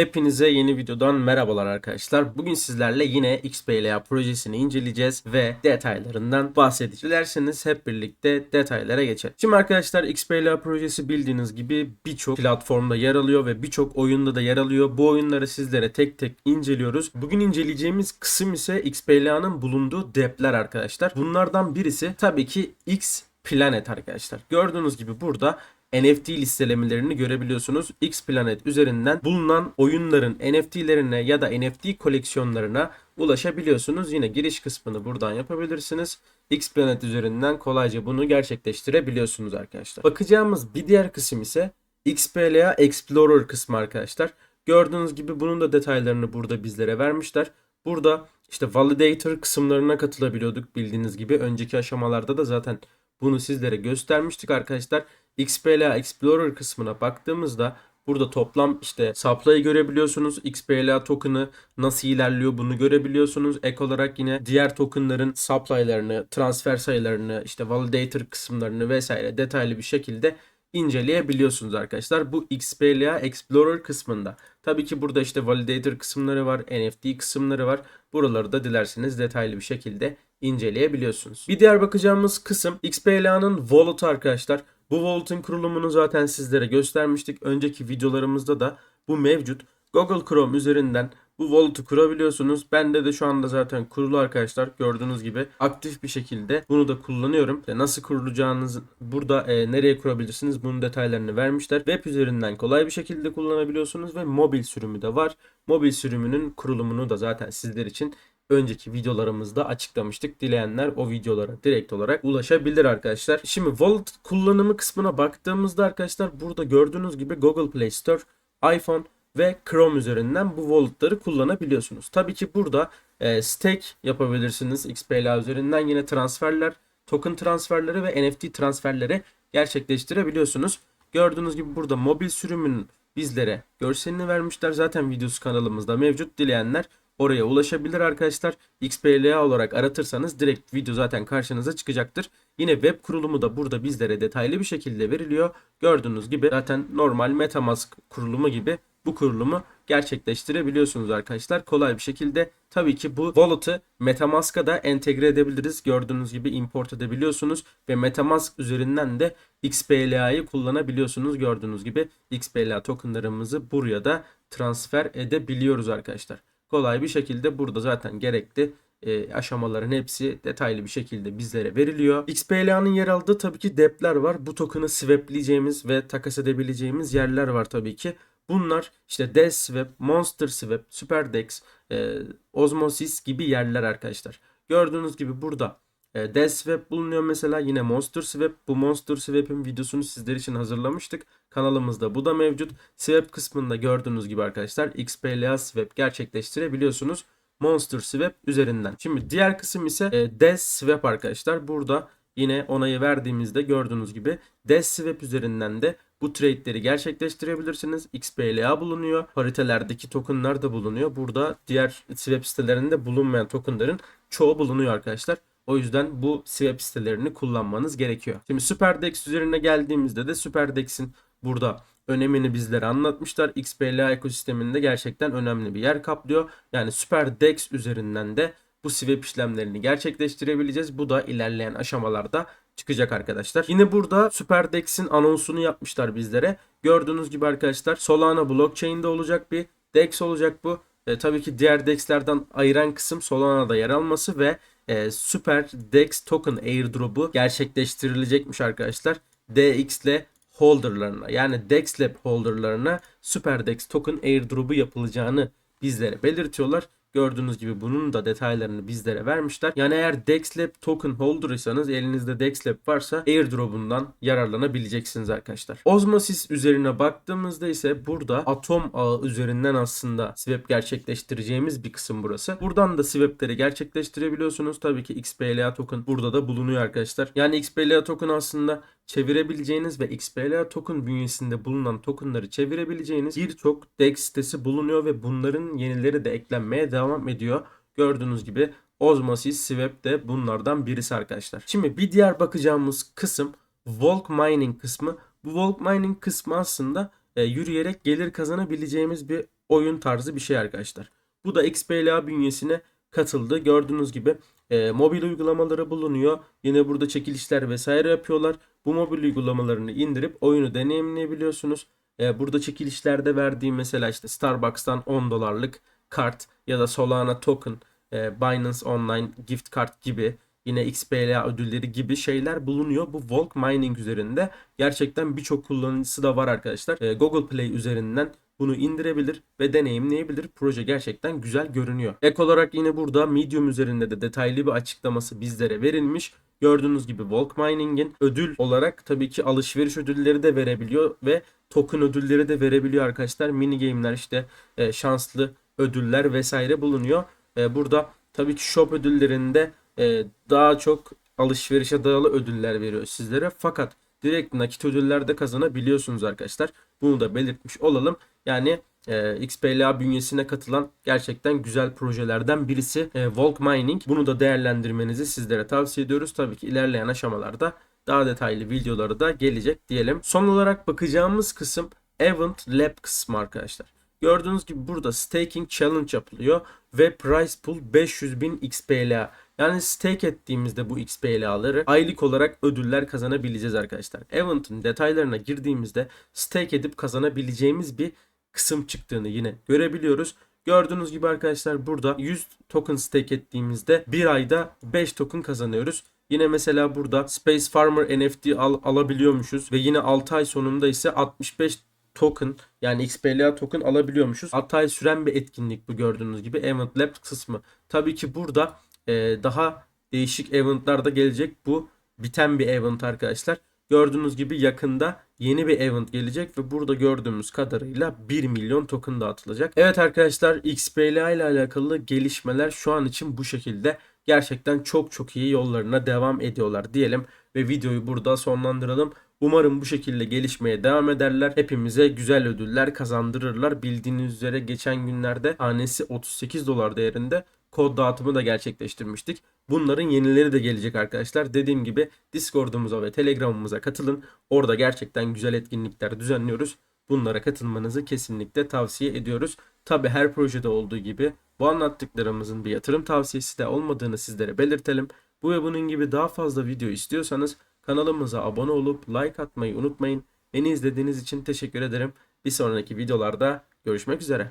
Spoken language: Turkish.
Hepinize yeni videodan merhabalar arkadaşlar. Bugün sizlerle yine XPLA projesini inceleyeceğiz ve detaylarından bahsedeceğiz. Dilerseniz hep birlikte detaylara geçelim. Şimdi arkadaşlar XPLA projesi bildiğiniz gibi birçok platformda yer alıyor ve birçok oyunda da yer alıyor. Bu oyunları sizlere tek tek inceliyoruz. Bugün inceleyeceğimiz kısım ise XPLA'nın bulunduğu depler arkadaşlar. Bunlardan birisi tabii ki X Planet arkadaşlar. Gördüğünüz gibi burada NFT listelemelerini görebiliyorsunuz. X Planet üzerinden bulunan oyunların NFT'lerine ya da NFT koleksiyonlarına ulaşabiliyorsunuz. Yine giriş kısmını buradan yapabilirsiniz. X Planet üzerinden kolayca bunu gerçekleştirebiliyorsunuz arkadaşlar. Bakacağımız bir diğer kısım ise XPLA Explorer kısmı arkadaşlar. Gördüğünüz gibi bunun da detaylarını burada bizlere vermişler. Burada işte validator kısımlarına katılabiliyorduk bildiğiniz gibi. Önceki aşamalarda da zaten bunu sizlere göstermiştik arkadaşlar. XPLA Explorer kısmına baktığımızda burada toplam işte supply'ı görebiliyorsunuz. XPLA token'ı nasıl ilerliyor bunu görebiliyorsunuz. Ek olarak yine diğer token'ların supply'larını, transfer sayılarını, işte validator kısımlarını vesaire detaylı bir şekilde inceleyebiliyorsunuz arkadaşlar. Bu XPLA Explorer kısmında. Tabii ki burada işte validator kısımları var, NFT kısımları var. Buraları da dilerseniz detaylı bir şekilde inceleyebiliyorsunuz. Bir diğer bakacağımız kısım XPLA'nın wallet arkadaşlar. Bu wallet'ın kurulumunu zaten sizlere göstermiştik. Önceki videolarımızda da bu mevcut. Google Chrome üzerinden bu wallet'ı kurabiliyorsunuz. Bende de şu anda zaten kurulu arkadaşlar. Gördüğünüz gibi aktif bir şekilde bunu da kullanıyorum. İşte nasıl kurulacağınız burada e, nereye kurabilirsiniz bunun detaylarını vermişler. Web üzerinden kolay bir şekilde kullanabiliyorsunuz ve mobil sürümü de var. Mobil sürümünün kurulumunu da zaten sizler için önceki videolarımızda açıklamıştık. Dileyenler o videolara direkt olarak ulaşabilir arkadaşlar. Şimdi wallet kullanımı kısmına baktığımızda arkadaşlar burada gördüğünüz gibi Google Play Store, iPhone ve Chrome üzerinden bu wallet'ları kullanabiliyorsunuz. Tabii ki burada e, stake yapabilirsiniz XPLA üzerinden yine transferler, token transferleri ve NFT transferleri gerçekleştirebiliyorsunuz. Gördüğünüz gibi burada mobil sürümünün bizlere görselini vermişler. Zaten videosu kanalımızda mevcut. Dileyenler oraya ulaşabilir arkadaşlar. XPLA olarak aratırsanız direkt video zaten karşınıza çıkacaktır. Yine web kurulumu da burada bizlere detaylı bir şekilde veriliyor. Gördüğünüz gibi zaten normal MetaMask kurulumu gibi bu kurulumu gerçekleştirebiliyorsunuz arkadaşlar. Kolay bir şekilde tabii ki bu wallet'ı MetaMask'a da entegre edebiliriz. Gördüğünüz gibi import edebiliyorsunuz ve MetaMask üzerinden de XPLA'yı kullanabiliyorsunuz. Gördüğünüz gibi XPLA tokenlarımızı buraya da transfer edebiliyoruz arkadaşlar. Kolay bir şekilde burada zaten gerekli e, aşamaların hepsi detaylı bir şekilde bizlere veriliyor. XPLA'nın yer aldığı tabii ki depler var. Bu token'ı swapleyeceğimiz ve takas edebileceğimiz yerler var tabii ki. Bunlar işte DevSwap, MonsterSwap, SuperDex, e, Osmosis gibi yerler arkadaşlar. Gördüğünüz gibi burada e, DevSwap bulunuyor mesela yine MonsterSwap. Bu MonsterSwap'in videosunu sizler için hazırlamıştık. Kanalımızda bu da mevcut. Swap kısmında gördüğünüz gibi arkadaşlar XPLA Swap gerçekleştirebiliyorsunuz. Monster Swap üzerinden. Şimdi diğer kısım ise e, Des Swap arkadaşlar. Burada yine onayı verdiğimizde gördüğünüz gibi Des Swap üzerinden de bu trade'leri gerçekleştirebilirsiniz. XPLA bulunuyor. Paritelerdeki tokenlar da bulunuyor. Burada diğer swap sitelerinde bulunmayan tokenların çoğu bulunuyor arkadaşlar. O yüzden bu swap sitelerini kullanmanız gerekiyor. Şimdi SuperDex üzerine geldiğimizde de SuperDex'in burada önemini bizlere anlatmışlar. XPLA ekosisteminde gerçekten önemli bir yer kaplıyor. Yani SuperDex üzerinden de bu swap işlemlerini gerçekleştirebileceğiz. Bu da ilerleyen aşamalarda çıkacak arkadaşlar. Yine burada SuperDex'in anonsunu yapmışlar bizlere. Gördüğünüz gibi arkadaşlar Solana blockchain'de olacak bir DEX olacak bu. E, tabii ki diğer DEX'lerden ayıran kısım Solana'da yer alması ve e, Super DEX token airdrop'u gerçekleştirilecekmiş arkadaşlar. DX ile holderlarına yani DEXLab holderlarına SuperDex token airdrop'u yapılacağını bizlere belirtiyorlar. Gördüğünüz gibi bunun da detaylarını bizlere vermişler. Yani eğer DexLab token holder'ıysanız elinizde DexLab varsa airdrop'undan yararlanabileceksiniz arkadaşlar. Osmosis üzerine baktığımızda ise burada atom ağı üzerinden aslında swap gerçekleştireceğimiz bir kısım burası. Buradan da swap'leri gerçekleştirebiliyorsunuz. Tabii ki XPLA token burada da bulunuyor arkadaşlar. Yani XPLA token aslında çevirebileceğiniz ve XPLA token bünyesinde bulunan tokenları çevirebileceğiniz birçok DEX sitesi bulunuyor ve bunların yenileri de eklenmeye devam ediyor. Gördüğünüz gibi Osmosis Swap de bunlardan birisi arkadaşlar. Şimdi bir diğer bakacağımız kısım Volk Mining kısmı. Bu Volk Mining kısmı aslında e, yürüyerek gelir kazanabileceğimiz bir oyun tarzı bir şey arkadaşlar. Bu da XBLA bünyesine katıldı. Gördüğünüz gibi e, mobil uygulamaları bulunuyor. Yine burada çekilişler vesaire yapıyorlar. Bu mobil uygulamalarını indirip oyunu deneyimleyebiliyorsunuz. E, burada çekilişlerde verdiğim mesela işte Starbucks'tan 10 dolarlık kart ya da Solana token, e, Binance Online gift kart gibi yine XBLA ödülleri gibi şeyler bulunuyor bu Volk Mining üzerinde. Gerçekten birçok kullanıcısı da var arkadaşlar. E, Google Play üzerinden bunu indirebilir ve deneyimleyebilir. Proje gerçekten güzel görünüyor. Ek olarak yine burada Medium üzerinde de detaylı bir açıklaması bizlere verilmiş. Gördüğünüz gibi Volk Mining'in ödül olarak tabii ki alışveriş ödülleri de verebiliyor ve token ödülleri de verebiliyor arkadaşlar. Mini game'ler işte e, şanslı ödüller vesaire bulunuyor. E, burada tabii ki shop ödüllerinde e, daha çok alışverişe dayalı ödüller veriyor sizlere. Fakat direkt nakit ödüller de kazanabiliyorsunuz arkadaşlar. Bunu da belirtmiş olalım. Yani e, XPLA bünyesine katılan gerçekten güzel projelerden birisi e, Volk Mining. Bunu da değerlendirmenizi sizlere tavsiye ediyoruz. Tabii ki ilerleyen aşamalarda daha detaylı videoları da gelecek diyelim. Son olarak bakacağımız kısım Event Lab kısmı arkadaşlar. Gördüğünüz gibi burada staking challenge yapılıyor ve price pool 500.000 XPLA. Yani stake ettiğimizde bu XPLA'ları aylık olarak ödüller kazanabileceğiz arkadaşlar. Event'ın detaylarına girdiğimizde stake edip kazanabileceğimiz bir kısım çıktığını yine görebiliyoruz. Gördüğünüz gibi arkadaşlar burada 100 token stake ettiğimizde bir ayda 5 token kazanıyoruz. Yine mesela burada Space Farmer NFT al, alabiliyormuşuz ve yine 6 ay sonunda ise 65 token yani XPLA token alabiliyormuşuz. 6 ay süren bir etkinlik bu gördüğünüz gibi Event Lab kısmı. Tabii ki burada e, daha değişik eventlar da gelecek. Bu biten bir event arkadaşlar. Gördüğünüz gibi yakında yeni bir event gelecek ve burada gördüğümüz kadarıyla 1 milyon token dağıtılacak. Evet arkadaşlar XPLA ile alakalı gelişmeler şu an için bu şekilde. Gerçekten çok çok iyi yollarına devam ediyorlar diyelim ve videoyu burada sonlandıralım. Umarım bu şekilde gelişmeye devam ederler. Hepimize güzel ödüller kazandırırlar. Bildiğiniz üzere geçen günlerde tanesi 38 dolar değerinde kod dağıtımı da gerçekleştirmiştik. Bunların yenileri de gelecek arkadaşlar. Dediğim gibi Discord'umuza ve Telegram'ımıza katılın. Orada gerçekten güzel etkinlikler düzenliyoruz. Bunlara katılmanızı kesinlikle tavsiye ediyoruz. Tabi her projede olduğu gibi bu anlattıklarımızın bir yatırım tavsiyesi de olmadığını sizlere belirtelim. Bu ve bunun gibi daha fazla video istiyorsanız kanalımıza abone olup like atmayı unutmayın. Beni izlediğiniz için teşekkür ederim. Bir sonraki videolarda görüşmek üzere.